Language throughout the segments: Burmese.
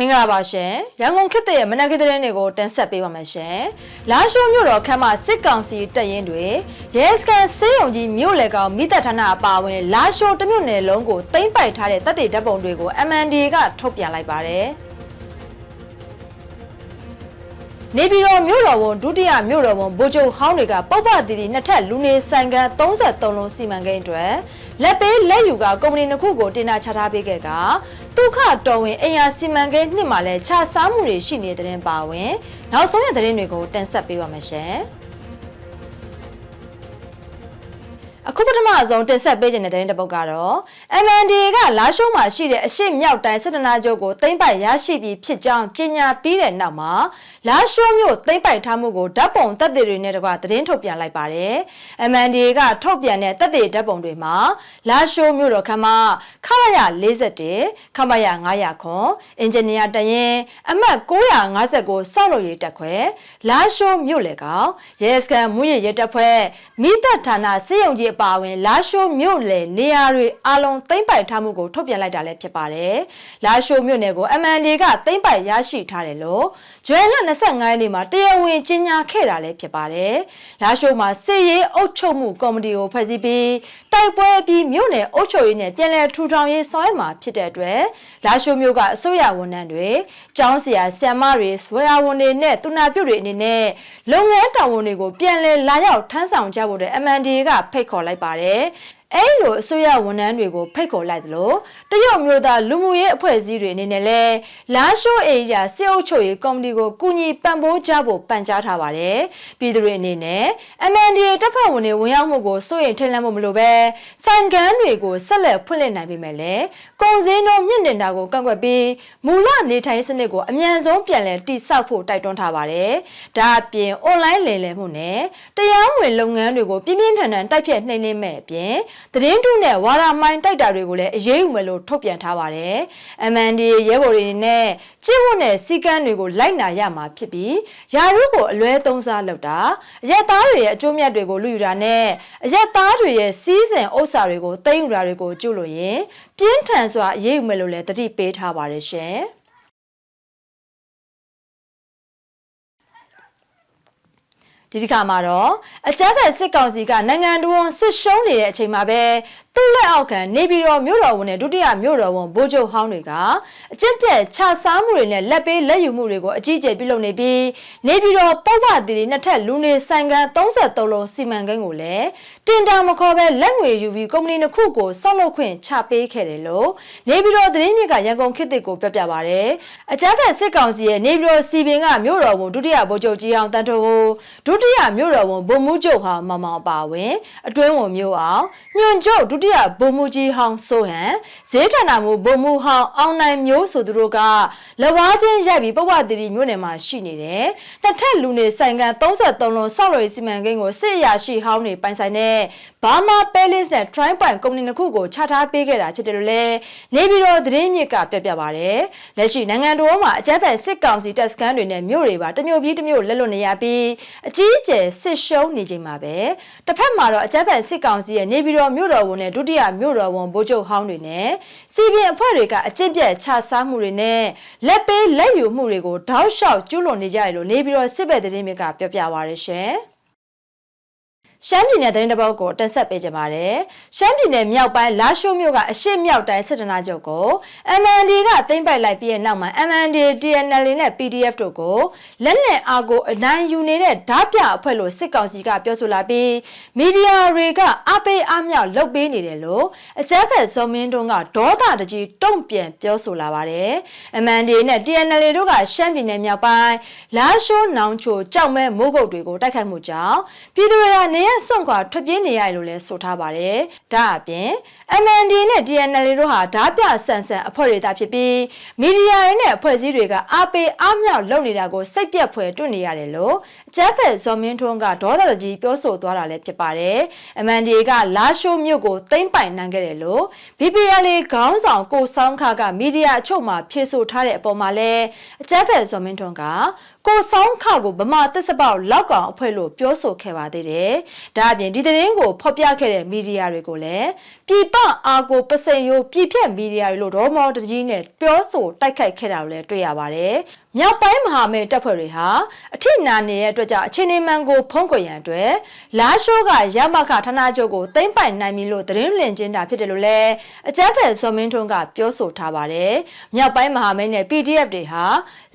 မင်္ဂလာပါရှင်ရန်ကုန်ခေတ်ရဲ့မနက်ခင်းသတင်းတွေကိုတင်ဆက်ပေးပါမယ်ရှင်လာရှိုးမြို့တော်ခမ်းမစစ်ကောင်စီတပ်ရင်းတွေရဲစခန်းစေယုံကြီးမြို့လေကောင်မိသက်ဌာနအပါအဝင်လာရှိုးတမြို့နယ်လုံးကိုသိမ်းပိုက်ထားတဲ့တပ်တွေတပ်ပုံတွေကို MND ကထုတ်ပြန်လိုက်ပါတယ် နေပြည်တော်မြို့တော်ဝန်ဒုတိယမြို့တော်ဝန်ဗိုလ်ချုပ်ဟောင်းတွေကပုပ္ပတီတီနှစ်ထပ်လူနေဆိုင်ကန်33လုံးစီမံကိန်းအတွက်လက်ပေးလက်ယူကကုမ္ပဏီနှစ်ခုကိုတင်ဒါချထားပေးခဲ့ကဒုက္ခတော်ဝင်အင်ယာစီမံကိန်းနှစ်မှာလည်းခြားစားမှုတွေရှိနေတဲ့တဲ့ပါဝင် နောက်ဆုံးရတဲ့သတင်းတွေကိုတင်ဆက်ပေးပါမယ်ရှင်။ အခုပထမဆုံးတင်ဆက်ပေးခြင်းတဲ့သတင်းတစ်ပုဒ်ကတော့ MNDA ကလာရှုံးမှာရှိတဲ့အရှိမြောက်တိုင်းစစ်တနာချုပ်ကိုသိမ့်ပိုက်ရရှိပြီးဖြစ်ကြောင်းကြေညာပြီးတဲ့နောက်မှာလာရှုံးမြို့သိမ့်ပိုက်ထားမှုကိုဓာတ်ပုံတပ်တွေနဲ့တကွသတင်းထုတ်ပြန်လိုက်ပါတယ်။ MNDA ကထုတ်ပြန်တဲ့တပ်တွေဓာတ်ပုံတွေမှာလာရှုံးမြို့တော်ခမ်းမခမရ41ခမရ900ခွန်အင်ဂျင်နီယာတရင်အမှတ်959စောက်လို့ရေးတက်ခွဲလာရှုံးမြို့လေကောင်ရဲစခန်းမူရရဲတပ်ဖွဲ့မိသက်ဌာနစေယုံကြီးအပါအဝင် လာရှိုးမြို့လေနေရာတွေအလုံးသိမ့်ပိုက်ထားမှုကိုထုတ်ပြန်လိုက်တာလည်းဖြစ်ပါတယ်။လာရှိုးမြို့နယ်ကို MND ကသိမ့်ပိုက်ရရှိထားတယ်လို့ဂျွဲလ25ရက်နေ့မှာတရားဝင်ကြေညာခဲ့တာလည်းဖြစ်ပါတယ်။လာရှိုးမှာစစ်ရေးအုပ်ချုပ်မှုကော်မတီကိုဖွဲ့စည်းပြီးတိုက်ပွဲပြီးမြို့နယ်အုပ်ချုပ်ရေးနဲ့ပြည်내ထူထောင်ရေးဆောင်ရွက်မှာဖြစ်တဲ့အတွက်လာရှိုးမြို့ကအစိုးရဝန်ထမ်းတွေကျောင်းဆရာဆရာမတွေဆွေအဝန်တွေနဲ့သူနာပြုတွေအနေနဲ့လုပ်ငန်းတာဝန်တွေကိုပြန်လည်လာရောက်ထမ်းဆောင်ကြဖို့တဲ့ MND ကဖိတ်ခေါ်လိုက်ပါတယ်။ အဲ့လိုအစိုးရဝန်ထမ်းတွေကိုဖိတ်ခေါ်လိုက်သလိုတရုတ်မျိုးသားလူမှုရေးအဖွဲ့အစည်းတွေအနေနဲ့လည်းလာရှိုးအေရီယာစစ်အုပ်ချုပ်ရေးကော်မတီကိုကူညီပံ့ပိုးကြဖို့ပန်ကြားထားပါတယ်။ပြည်သူတွေအနေနဲ့ MNDA တပ်ဖွဲ့ဝင်တွေဝင်ရောက်မှုကိုစိုးရိမ်ထိတ်လန့်မှုမလိုပဲစံကန်းတွေကိုဆက်လက်ဖွင့်လှစ်နိုင်ပေမဲ့လည်းကုန်စည်နှုန်းမြင့်တင်တာကိုကန့်ကွက်ပြီးမူလနေထိုင်စနစ်ကိုအမြန်ဆုံးပြန်လည်တည်ဆောက်ဖို့တိုက်တွန်းထားပါတယ်။ဒါအပြင် online လည်လည်မှုနဲ့တရားဝင်လုပ်ငန်းတွေကိုပြင်းပြင်းထန်ထန်တိုက်ဖြတ်နှိမ်နင်းမဲ့အပြင်သတင်းတုနဲ့ဝါဒမိုင်းတိုက်တာတွေကိုလည်းအရေးယူမယ်လို့ထုတ်ပြန်ထားပါတယ်။ MND ရဲဘော်တွေနဲ့ကျင့်ဝတ်နဲ့စီကံတွေကိုလိုက်နာရမှာဖြစ်ပြီးယာရုကိုအလွဲသုံးစားလုပ်တာအရက်သားတွေရဲ့အကျိုးမြတ်တွေကိုလူယူတာနဲ့အရက်သားတွေရဲ့စီးစဉ်ဥစ္စာတွေကိုသိမ်းယူတာတွေကိုကျุလို့ရင်ပြင်းထန်စွာအရေးယူမယ်လို့လည်းတတိပေးထားပါတယ်ရှင်။ ဒီဒီခါမှာတော့အကြမ်းဖက်စစ်ကောင်စီကနိုင်ငံတော်ဝန်စစ်ရှုံးနေတဲ့အချိန်မှာပဲ သူ့လက်အောက်ခံနေပြည်တော်မြို့တော်ဝန်နဲ့ဒုတိယမြို့တော်ဝန်ဗိုလ်ချုပ်ဟောင်းတွေကအကျင့်ပြတ်ခြားစားမှုတွေနဲ့လက်ပေးလက်ယူမှုတွေကိုအကြီးအကျယ်ပြုလုပ်နေပြီးနေပြည်တော်ပုပ္ပတီတွေနှစ်ထပ်လူနေဆိုင်ကန်33လုံးစီမံကိန်းကိုလည်းတင်တာမခေါ်ပဲလက်ငွေယူပြီးကုမ္ပဏီတစ်ခုကိုဆောက်လုပ်ခွင့်ချပေးခဲ့တယ်လို့နေပြည်တော်သတင်းမြစ်ကရန်ကုန်ခေတ်သစ်ကိုပြပြပါဗျ။အကြမ်းဖက်စစ်ကောင်စီရဲ့နေပြည်တော်စီပင်ကမြို့တော်ဝန်ဒုတိယဗိုလ်ချုပ်ကြီးအောင်တန်းထိုးဒုတိယမြို့တော်ဝန်ဗိုလ်မှူးချုပ်ဟောင်းမမောင်ပါဝင်အတွင်းဝန်မျိုးအောင်ညွန့်ချုပ်ဒုတိယဗိုလ်မှူးကြီးဟောင်းစိုးဟန်ဈေးဌာနမှဗိုလ်မှူးဟောင်းအောင်နိုင်မျိုးဆိုသူတို့ကလဝါချင်းရိုက်ပြီးပဝတိရီမြို့နယ်မှာရှိနေတယ်နှစ်ထပ်လူနေဆိုင်ကန်33လုံးဆောက်လုပ်ရေးစီမံကိန်းကိုစစ်အရာရှိဟောင်းတွေပိုင်ဆိုင်တဲ့ဘာမာပဲလစ်နဲ့ Try Point ကုမ္ပဏီနှစ်ခုကိုချထားပေးခဲ့တာဖြစ်တယ်လို့လည်းနေပြည်တော်သတင်းမြစ်ကပြပြပါဗျ။လက်ရှိနိုင်ငံတော်မှာအကြမ်းဖက်စစ်ကောင်စီတပ်စခန်းတွေနဲ့မြို့တွေပါတမျိုးပြီးတမျိုးလက်လွတ်နေရပြီးအကြီးအကျယ်စစ်ရှုံးနေချိန်မှာပဲတစ်ဖက်မှာတော့အကြမ်းဖက်စစ်ကောင်စီရဲ့နေပြည်တော်မြို့တော်ဝန်နဲ့ဒုတိယမြို့တော်ဝန်ဗိုလ်ချုပ်ဟောင်းတွေနဲ့စီပင်အဖွဲ့တွေကအကျင့်ပြတ်ချစားမှုတွေနဲ့လက်ပေးလက်ယူမှုတွေကိုတောက်လျှောက်ကျူးလွန်နေကြတယ်လို့နေပြည်တော်စစ်ဘက်သတင်းမြစ်ကပြောပြပါရရှင်။ ရှမ်းပြည်နယ်သတင်းတစ်ပုဒ်ကိုတင်ဆက်ပေးကြပါမယ်။ရှမ်းပြည်နယ်မြောက်ပိုင်းလာရှိုးမြို့ကအရှိမြောက်တိုင်းစစ်တနာချုပ်ကို MND ကသိမ်းပိုက်လိုက်ပြီးတဲ့နောက်မှာ MND TNL နဲ့ PDF တို့ကိုလက်နက်အားကိုအနိုင်ယူနေတဲ့ဓာပြအဖွဲ့လို့စစ်ကောင်စီကပြောဆိုလာပြီးမီဒီယာတွေကအပေးအမြောက်လုပ်ပေးနေတယ်လို့အကြမ်းဖက်ဇော်မင်းတို့ကဒေါသတကြီးတုံ့ပြန်ပြောဆိုလာပါတယ်။ MND နဲ့ TNL တို့ကရှမ်းပြည်နယ်မြောက်ပိုင်းလာရှိုးနောင်ချိုကြောက်မဲမိုးကုတ်တွေကိုတိုက်ခိုက်မှုကြောင့်ပြည်သူတွေကနေရစွန့်ခွာထွက်ပြေးနေရတယ်လို့လည်းဆိုထားပါတယ်။ဒါအပြင် MND နဲ့ DNL တို့ဟာဓာပြဆန်ဆန်အဖွဲ့တွေသာဖြစ်ပြီးမီဒီယာတွေနဲ့အဖွဲ့အစည်းတွေကအားပေးအားမြောက်လုပ်နေတာကိုစိတ်ပြက်ဖွယ်တွေ့နေရတယ်လို့အကြမ်းဖက်ဇော်မင်းထွန်းကဒေါ်လာကြီးပြောဆိုသွားတာလည်းဖြစ်ပါတယ်။ MND ကလာရှိုးမြို့ကိုသိမ်းပိုင်နိုင်ခဲ့တယ်လို့ BPL ခေါင်းဆောင်ကိုဆောင်းခါကမီဒီယာအချို့မှာဖြေဆိုထားတဲ့အပေါ်မှာလည်းအကြမ်းဖက်ဇော်မင်းထွန်းကကိုဆောင်ခကိုဗမာသစ္စာပေါက်လောက်ကောင်အဖွဲ့လို့ပြောဆိုခဲ့ပါသေးတယ်။ဒါအပြင်ဒီသတင်းကိုဖော်ပြခဲ့တဲ့မီဒီယာတွေကိုလည်းပြည်ပအာကိုပစိန်ယိုပြည်ဖြတ်မီဒီယာတွေလို့ဒေါ်မော်တကြီးနဲ့ပြောဆိုတိုက်ခိုက်ခဲ့တာကိုလည်းတွေ့ရပါတယ်။ မြောက်ပိုင်းမဟာမိတ်တပ်ဖွဲ့တွေဟာအထိနာနေတဲ့အတွက်ကြောင့်အခြေအနေမှန်ကိုဖုံးကွယ်ရန်အတွက်လာရှိုးကရမခဌာနချုပ်ကိုသိမ့်ပိုင်နိုင်ပြီလို့သတင်းလင်ကျင်းတာဖြစ်တယ်လို့လည်းအကြမ်းဖက်စောမင်းထွန်းကပြောဆိုထားပါတယ်။မြောက်ပိုင်းမဟာမိတ်နဲ့ PDF တွေဟာ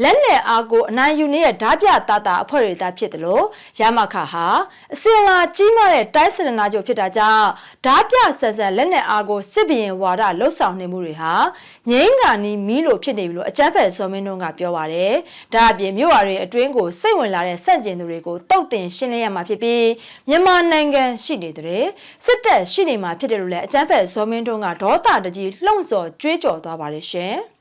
လက်နက်အားကိုအနိုင်ယူနေတဲ့ဓာပြတာတာအဖွဲ့တွေသားဖြစ်တယ်လို့ရမခဟာအစင်လာကြီးမားတဲ့တိုင်းစစ်ဌာနချုပ်ဖြစ်တာကြောင့်ဓာပြဆက်ဆက်လက်နက်အားကိုစစ်ဘရင်ဝါဒလှုပ်ဆောင်နေမှုတွေဟာငိမ့်ကနီးမီးလို့ဖြစ်နေပြီလို့အကြမ်းဖက်စောမင်းထွန်းကပြောပါတယ်။ဒါအပြင်မြို့ဝါတွေအတွင်းကိုစိတ်ဝင်လာတဲ့စန့်ကျင်သူတွေကိုတုတ်တင်ရှင်းလင်းရမှာဖြစ်ပြီးမြန်မာနိုင်ငံရှိနေတဲ့စစ်တပ်ရှိနေမှာဖြစ်တယ်လို့လည်းအကြမ်းဖက်စောမင်းထွန်းကဒေါသတကြီးလှုံ့ဆော်ကြွေးကြော်သွားပါတယ်ရှင်။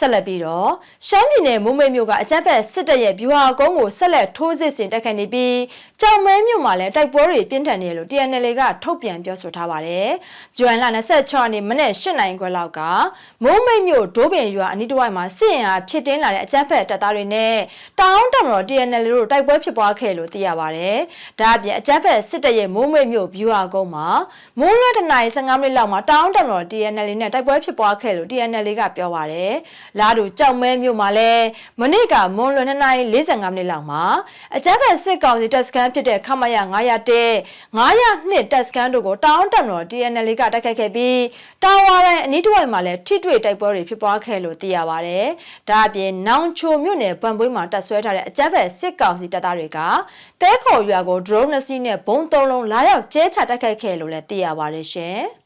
ဆက်လက်ပြီးတော့ရှမ်းပြည်နယ်မုံမိတ်မြို့ကအကြမ်းဖက်စစ်တပ်ရဲ့ဗျူဟာကုန်းကိုဆက်လက်ထိုးစစ်ဆင်တိုက်ခိုက်နေပြီးကြောင်မဲမြို့မှာလည်းတိုက်ပွဲတွေပြင်းထန်နေတယ်လို့ TNL ကထုတ်ပြန်ပြောဆိုထားပါတယ်။ဇွန်လ26ရက်နေ့မနေ့8နိုင်ခွဲလောက်ကမုံမိတ်မြို့ဒိုးပင်ရွာအနီးတစ်ဝိုက်မှာစစ်ရင်အားဖြစ်တင်းလာတဲ့အကြမ်းဖက်တပ်သားတွေနဲ့တောင်းတမတော် TNL တို့တိုက်ပွဲဖြစ်ပွားခဲ့လို့သိရပါတယ်။ဒါအပြင်အကြမ်းဖက်စစ်တပ်ရဲ့မုံမိတ်မြို့ဗျူဟာကုန်းမှာမုံလွတ်တနိုင်15မိနစ်လောက်မှာတောင်းတမတော် TNL နဲ့တိုက်ပွဲဖြစ်ပွားခဲ့လို့ TNL ကပြောပါတယ်။လာတူကြောက်မဲမြို့မှာလည်းမနေ့ကမွန်လွန်2နာရီ45မိနစ်လောက်မှာအကြမ်းဖက်စစ်ကောင်စီတပ်စခန်းဖြစ်တဲ့ခမရ901 902တပ်စခန်းတို့ကိုတောင်းတမတော် TNL ကတိုက်ခိုက်ခဲ့ပြီးတာဝါတိုင်းအနီးတစ်ဝိုက်မှာလည်းထိတွေ့တိုက်ပွဲတွေဖြစ်ပွားခဲ့လို့သိရပါတယ်။ဒါအပြင်နောင်ချိုမြို့နယ်ဗန်ပွေးမှာတပ်ဆွဲထားတဲ့အကြမ်းဖက်စစ်ကောင်စီတပ်သားတွေကတဲခေါ်ရွာကို drone နှစ်စီးနဲ့ဘုံသုံးလုံးလာရောက်ကျဲချတိုက်ခိုက်ခဲ့လို့လည်းသိရပါတယ်ရှင်။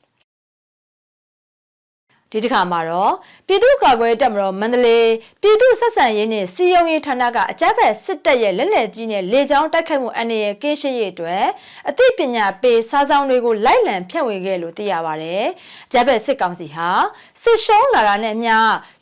ဒီတစ်ခါမှာတော့ပြည်သူ့ကာကွယ်တပ်မတော်မန္တလေးပြည်သူ့ဆက်ဆံရေးနဲ့စီယုံရေးဌာနကအကြမ်းဖက်စစ်တပ်ရဲ့လက်နက်ကြီးနဲ့လေကြောင်းတိုက်ခိုက်မှုအန္တရာယ်ကင်းရှင်းရေးအတွက်အသိပညာပေးစာဆောင်တွေကိုလိုက်လံဖြန့်ဝေခဲ့လို့သိရပါတယ်။ကြမ်းဖက်စစ်ကောင်စီဟာစစ်ရှုံးလာတာနဲ့အမျှ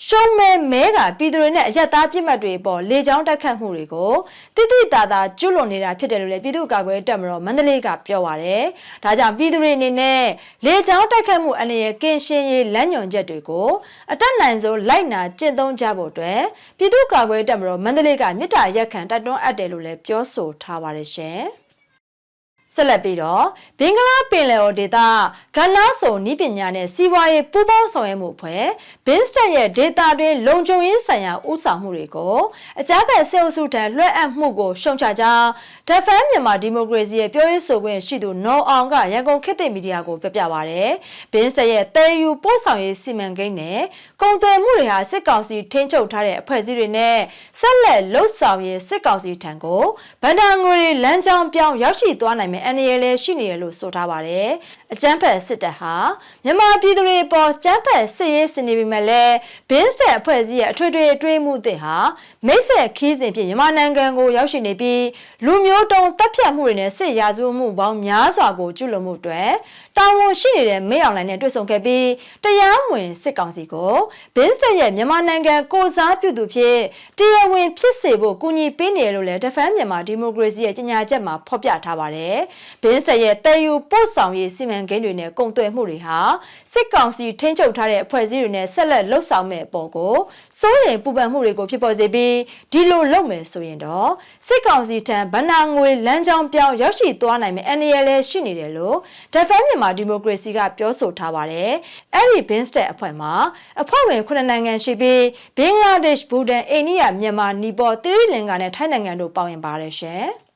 ရှုံးမဲမဲကပြည်သူတွေနဲ့အရက်သားပြစ်မှတ်တွေပေါ်လေကြောင်းတိုက်ခိုက်မှုတွေကိုတိတိတသာကျွလွန်နေတာဖြစ်တယ်လို့လည်းပြည်သူ့ကာကွယ်တပ်မတော်မန္တလေးကပြောပါတယ်။ဒါကြောင့်ပြည်သူတွေအနေနဲ့လေကြောင်းတိုက်ခိုက်မှုအန္တရာယ်ကင်းရှင်းရေးလမ်းညွှန်ချက်ချက်တွေကိုအတက်နိုင်ဆုံးလိုက်နာကျင့်သုံးကြဖို့အတွက်ပြည်သူ့ကာကွယ်တပ်မတော်မန္တလေးကမြစ်တာရက်ခံတိုက်တွန်းအပ်တယ်လို့လည်းပြောဆိုထားပါတယ်ရှင်။ ဆက်လက်ပြီးတော့ဘင်္ဂလားပင်လယ်အော်ဒေသကဏ္ဍစုံဤပညာနဲ့စီးပွားရေးပူးပေါင်းဆောင်ရွက်မှုအဖွဲ့ဘင်းစတက်ရဲ့ဒေတာတွင်လုံခြုံရေးဆိုင်ရာဥဆောင်မှုတွေကိုအကြမ်းဖက်ဆဲအုပ်စုထံလွှဲအပ်မှုကိုရှုံချကြောင်းဒက်ဖန်မြန်မာဒီမိုကရေစီရဲ့ပြောရေးဆိုခွင့်ရှိသူနော်အောင်ကရန်ကုန်ခေတ်သစ်မီဒီယာကိုပြပြပါရယ်ဘင်းစတက်ရဲ့တဲယူပို့ဆောင်ရေးစီမံကိန်းနဲ့ကုန်သွယ်မှုတွေဟာစစ်ကောင်စီထိန်းချုပ်ထားတဲ့အဖွဲ့အစည်းတွေနဲ့ဆက်လက်လှုပ်ဆောင်ရေးစစ်ကောင်စီထံကိုဗန္ဒာငွေလမ်းကြောင်းပြောင်းရောက်ရှိသွားနိုင်မယ်အန္တရာယ်လည်းရှိနေရလို့ဆိုထားပါတယ်။အကြမ်းဖက်စစ်တပ်ဟာမြန်မာပြည်သူတွေပေါ်ကြမ်းဖက်စစ်ရေးစနေပေမဲ့လည်းဘင်းဆက်အဖွဲ့အစည်းရဲ့အထွေထွေအတွင်းမှုသစ်ဟာမိတ်ဆက်ခီးစဉ်ဖြင့်မြန်မာနိုင်ငံကိုရောက်ရှိနေပြီးလူမျိုးတုံတပ်ဖြတ်မှုတွေနဲ့စစ်ရာဇဝမှုပေါင်းများစွာကိုကျူးလွန်မှုတွေတာဝန်ရှိနေတဲ့မေအောင်လိုင်းနဲ့တွေ့ဆုံခဲ့ပြီးတရားဝင်စစ်ကောင်စီကိုဘင်းဆက်ရဲ့မြန်မာနိုင်ငံကိုစားပြုသူဖြစ်တရားဝင်ဖြစ်စေဖို့ကူညီပေးနေတယ်လို့လည်းဒဖန်မြန်မာဒီမိုကရေစီရဲ့ကြေညာချက်မှာဖော်ပြထားပါတယ်။ဘင်းဆက်ရဲ့တည်ယူပို့ဆောင်ရေးစီမံကိန်းတွေနဲ့ကုန်သွယ်မှုတွေဟာစစ်ကောင်စီထိန်းချုပ်ထားတဲ့အဖွဲ့အစည်းတွေနဲ့ဆက်လက်လှုပ်ဆောင်မဲ့အပေါ်ကိုစိုးရိမ်ပူပန်မှုတွေကိုဖြစ်ပေါ်စေပြီးဒီလိုလုပ်မယ်ဆိုရင်တော့စစ်ကောင်စီထံဗဏ္ဍာငွေလမ်းကြောင်းပြောင်းရောက်ရှိသွားနိုင်မယ့်အနေရလဲရှိနေတယ်လို့ဒဖန်မြန်မာဒီမိုကရေစီကပြောဆိုထားပါတယ်။အဲ့ဒီဘင်းစတက်အဖွဲ့မှာအဖွဲ့ဝင်9နိုင်ငံရှိပြီးဘင်္ဂလားဒေ့ရှ်ဘူတန်အိန္ဒိယမြန်မာနီပေါ်သီရိလင်္ကာနဲ့ထိုင်းနိုင်ငံတို့ပါဝင်ပါတယ်ရှင်။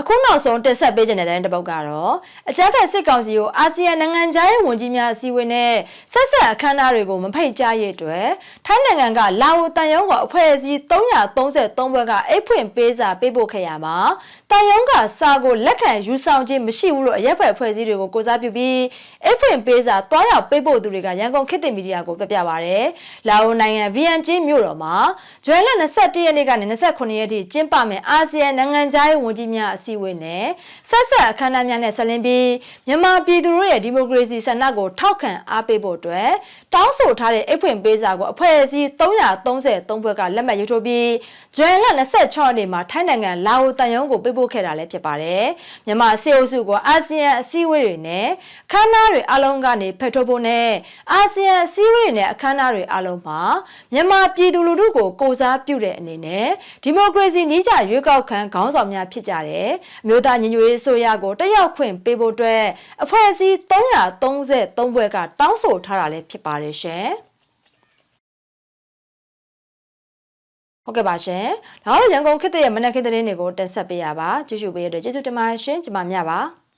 အခုနောက်ဆုံးတက်ဆက်ပေးခြင်းတဲ့တဲ့ပုတ်ကတော့အကြမ်းဖက်စစ်ကောင်စီကိုအာဆီယံနိုင်ငံခြားရေးဝန်ကြီးများအစည်းအဝေးနဲ့ဆက်ဆက်အခမ်းအနားတွေကိုမဖိတ်ကြားရတဲ့အတွက်ထိုင်းနိုင်ငံကလာအိုတန်ယုံကအဖွဲ့အစည်း333ဘွဲကအိတ်ဖွင့်ပေးစာပေးပို့ခဲ့ရမှာတန်ယုံကစာကိုလက်ခံယူဆောင်ခြင်းမရှိဘူးလို့အရက်ဖက်အဖွဲ့အစည်းတွေကိုကိုစားပြုပြီးအိတ်ဖွင့်ပေးစာတွားရောက်ပေးပို့သူတွေကရန်ကုန်ခေတ်သစ်မီဒီယာကိုပြပြပါရယ်လာအိုနိုင်ငံ VNG မြို့တော်မှာဇွဲလ21ရက်နေ့ကနေ29ရက်ထိကျင်းပမယ်အာဆီယံနိုင်ငံခြားရေးဝန်ကြီးများအစည်းည်းအဝေးနဲ့ဆက်ဆက်အခမ်းအနားများနဲ့ဆက်လင်းပြီးမြန်မာပြည်သူတို့ရဲ့ဒီမိုကရေစီဆန္ဒကိုထောက်ခံအားပေးဖို့အတွက်တောင်းဆိုထားတဲ့အိတ်ဖွင့်ပေးစာကိုအဖွဲ့အစည်း333ဘွဲ့ကလက်မှတ်ရေးထိုးပြီးဇွန်လ26ရက်နေ့မှာထိုင်းနိုင်ငံလာအိုတန်ယုံကိုပေးပို့ခဲ့တာလည်းဖြစ်ပါတယ်။မြန်မာစေအုပ်စုကိုအာဆီယံအစည်းအဝေးတွေနဲ့ခမ်းနားတွေအလုံးကနေဖက်ထုတ်ဖို့နဲ့အာဆီယံအစည်းအဝေးတွေနဲ့အခမ်းအနားတွေအလုံးမှာမြန်မာပြည်သူလူထုကိုကိုစားပြုတဲ့အနေနဲ့ဒီမိုကရေစီနည်းကျရွေးကောက်ခံခေါင်းဆောင်များဖြစ်ကြတယ်။မြို့သားညီညွတ်ရေးဆိုရကိုတက်ရောက်ခွင့်ပေးဖို့အတွက်အဖွဲ့အစည်း333ဘွဲ့ကတောင်းဆိုထားတာလည်းဖြစ်ပါတယ်ရှင်။ဟုတ်ကဲ့ပါရှင်။ဒါတော့ရန်ကုန်ခေတ်သစ်ရဲ့မနက်ခေတ်သတင်းတွေကိုတင်ဆက်ပေးရပါ။ကြည့်ရှုပေးရတဲ့ကျေးဇူးတင်ပါတယ်ရှင်။ကျွန်မမြပါ။